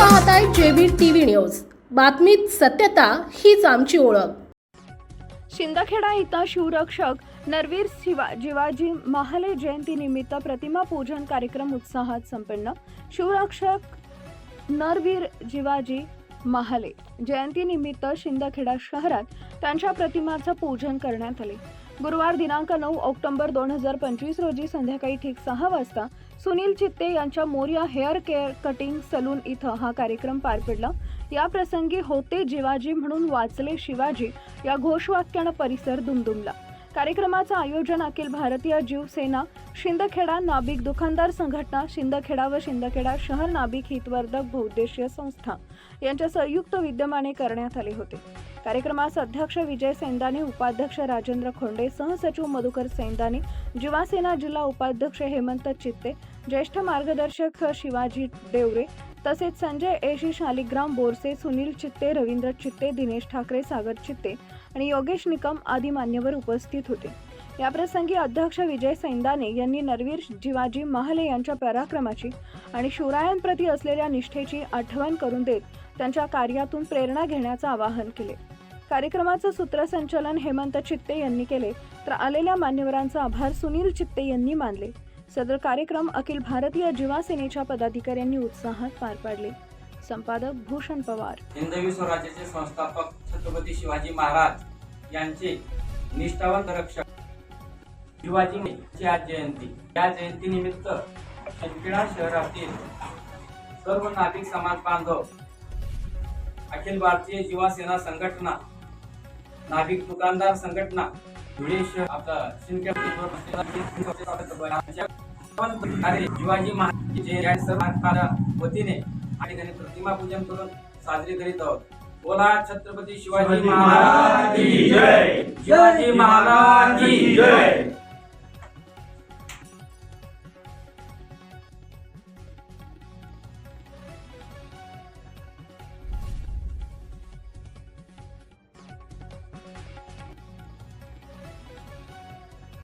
पाहताय JB TV news. बातमीत सत्यता हीच आमची ओळख. शिंदखेडा इथं शिवरक्षक नरवीर शिवा जिवाजी महाले जयंतीनिमित्त प्रतिमा पूजन कार्यक्रम उत्साहात संपन्न. शिवरक्षक नरवीर जिवाजी महाले जयंतीनिमित्त शिंदखेडा शहरात त्यांच्या प्रतिमाचं पूजन करण्यात आले. गुरुवार दिनांक नऊ ऑक्टोबर दोन हजार पंचवीस रोजी संध्याकाळी ठीक सहा वाजता सुनील चित्ते यांच्या Morya hair care cutting salon इथं हा कार्यक्रम पार पडला. या प्रसंगी होते जिवाजी म्हणून वाचले शिवाजी या घोषवाक्यानं परिसर दुमदुमला. कार्यक्रमाचं आयोजन अखिल भारतीय जीवसेना शिंदखेडा नाभिक दुकानदार संघटना शिंदखेडा व शिंदखेडा शहर नाभिक हितवर्धक बहुउद्देशीय संस्था यांच्या संयुक्त विद्यमाने करण्यात आले होते. कार्यक्रमास अध्यक्ष विजय सेंदाने उपाध्यक्ष राजेंद्र खोंडे सहसचिव मधुकर सेंदाने जीवासेना जिल्हा उपाध्यक्ष हेमंत चित्ते ज्येष्ठ मार्गदर्शक शिवाजी देवरे तसेच संजय एशी शालिग्राम बोरसे सुनील चित्ते रवींद्र चित्ते दिनेश ठाकरे सागर चित्ते आणि योगेश निकम आदी मान्यवर उपस्थित होते. याप्रसंगी अध्यक्ष विजय सैंदाने यांनी नरवीर जिवाजी महाले यांच्या पराक्रमाची आणि शिवरायांप्रती असलेल्या निष्ठेची आठवण करून देत त्यांच्या कार्यातून प्रेरणा घेण्याचं आवाहन केले. कार्यक्रमाचं सूत्रसंचलन हेमंत चित्ते यांनी केले तर आलेल्या मान्यवरांचा आभार सुनील चित्ते यांनी मानले. सदर कार्यक्रम अखिल भारतीय जिवा सेनेच्या पदाधिकाऱ्यांनी उत्साहात पार पाडले. संपादक भूषण पवार. हिंदवी स्वराज्याचे संस्थापक छत्रपती शिवाजी महाराज यांचे निष्ठावंत रक्षक शिवाजी आज जयंती. या जयंतीनिमित्त शिंदखेडा शहरातील सर्व नागरिक समाज बांधव अखिल भारतीय युवा सेना संघटना नागरिक दुकानदार संघटना धुळे शहर आपला शिंदखेडा शिवाजी महाराज या सर्व वतीने आणि त्यांनी प्रतिमा पूजन करून साजरी करीत आहोत. बोला छत्रपती शिवाजी महाराज शिवाजी महाराज